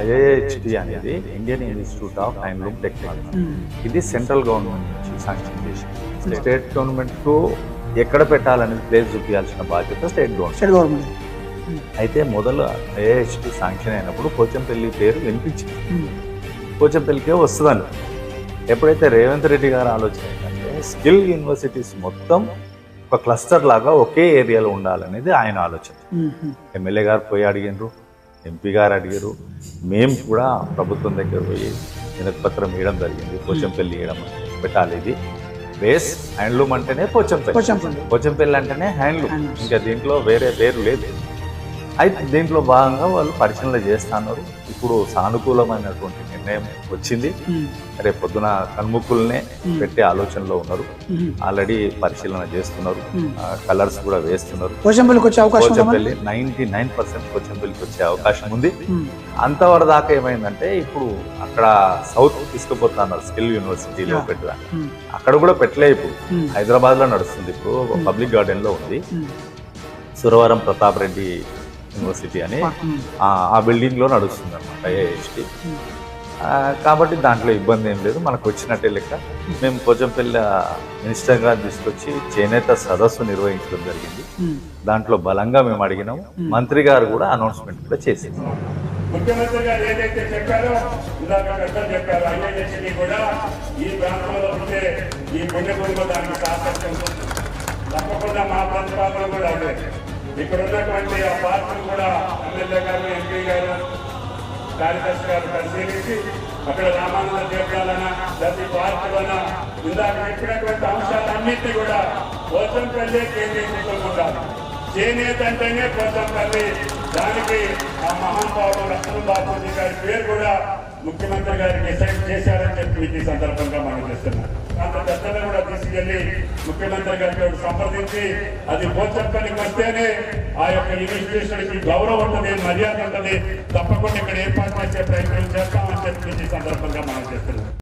IIHT అనేది Indian institute of handloom technology. ఇది central government నుంచి శాంక్షన్ చేసింది. స్టేట్ గవర్నమెంట్కు ఎక్కడ పెట్టాలనేది ప్లేస్ చూపించాల్సిన బాధ్యత స్టేట్ గవర్నమెంట్. అయితే మొదలు ఐఐహెచ్టి శాంక్షన్ అయినప్పుడు పోచంపల్లి పేరు వినిపించింది. పోచంపల్లికే వస్తుందని. ఎప్పుడైతే రేవంత్ రెడ్డి గారు ఆలోచన ఏంటంటే స్కిల్ యూనివర్సిటీస్ మొత్తం ఒక క్లస్టర్ లాగా ఒకే ఏరియాలో ఉండాలనేది ఆయన ఆలోచన. ఎమ్మెల్యే గారు పోయి అడిగినారు ఎంపీ గారు అడిగారు. మేము కూడా ప్రభుత్వం దగ్గర పోయి వినతిపత్రం ఇవ్వడం జరిగింది. పోచంపల్లి ఇవ్వడం పెట్టాలి. ఇది బేస్ హ్యాండ్లూమ్ అంటేనే పోచంపల్లి. పోచంపల్లి. అంటేనే హ్యాండ్లూమ్. ఇంకా దీంట్లో వేరే పేరు లేదు. అయితే దీంట్లో భాగంగా వాళ్ళు పరిశీలన చేస్తున్నారు. ఇప్పుడు సానుకూలమైనటువంటి నిర్ణయం వచ్చింది. రేపు పొద్దున కన్ముక్కుల్నే పెట్టే ఆలోచనలో ఉన్నారు. ఆల్రెడీ పరిశీలన చేస్తున్నారు. కలర్స్ కూడా వేస్తున్నారు. నైన్టీ నైన్ పర్సెంట్ పోచంపల్లికి వచ్చే అవకాశం ఉంది. ఉమ్. అంతవరకు దాకా ఏమైందంటే ఇప్పుడు అక్కడ సౌత్ తీసుకుపోతున్నారు స్కిల్ యూనివర్సిటీలో. పెట్టడానికి. అక్కడ కూడా పెట్టలే ఇప్పుడు. హైదరాబాద్లో నడుస్తుంది ఇప్పుడు. పబ్లిక్ గార్డెన్లో ఉంది. సురవరం ప్రతాప్ రెడ్డి యూనివర్సిటీ అని ఉమ్. ఆ ఆ బిల్డింగ్లో నడుస్తుంది అనమాట ఉమ్. కాబట్టి దాంట్లో ఇబ్బంది ఏం లేదు మనకు వచ్చినట్టే లెక్క. మేము పోచంపల్లి మినిస్టర్ గారు తీసుకొచ్చి చేనేత సదస్సు నిర్వహించడం జరిగింది. ఉమ్. దాంట్లో బలంగా మేము అడిగినాం. మంత్రి గారు కూడా అనౌన్స్మెంట్ కూడా చేసింది ముఖ్యమంత్రి గారు ఏదైతే చెప్పారో ఇందాక పెద్దలు చెప్పారు ఐఐహెచ్డి కూడా ఈ ప్రాంతంలో ఉంటే ఈ దానికి తప్పకుండా మా ప్రతిపాదన కూడా అదే. ఇక్కడ ఉన్నటువంటి ఆ పార్కులు కూడా ఎమ్మెల్యే గారు ఎంపీ గారు కార్యదర్శి గారు పరిశీలించి అక్కడ రామానంద తీర్థాలన ప్రతి పార్టీలన ఇందాక చెప్పినటువంటి అంశాలన్నింటినీ కూడా పోచంపల్లి కేంద్రీకృతం ఉండాలి చేనేత అంటేనే పోచంపల్లి దానికి ఆ మహానుభావుడు లక్ష్మణ్ బాపూజీ గారి పేరు కూడా ముఖ్యమంత్రి గారికి డిసైడ్ చేశారని చెప్పి ఈ సందర్భంగా మనం చేస్తున్నాం. అంత పెద్దలు కూడా తీసుకెళ్ళి ముఖ్యమంత్రి గారితో సంప్రదించి అది పోచంపల్లికి వస్తేనే ఆ యొక్క ఇన్స్టిట్యూషన్కి గౌరవం ఉంటుంది మర్యాద ఉంటుంది. తప్పకుండా ఇక్కడ ఏర్పాటు చేసే ప్రయత్నం చేస్తామని చెప్పి సందర్భంగా మనం చేస్తున్నాం.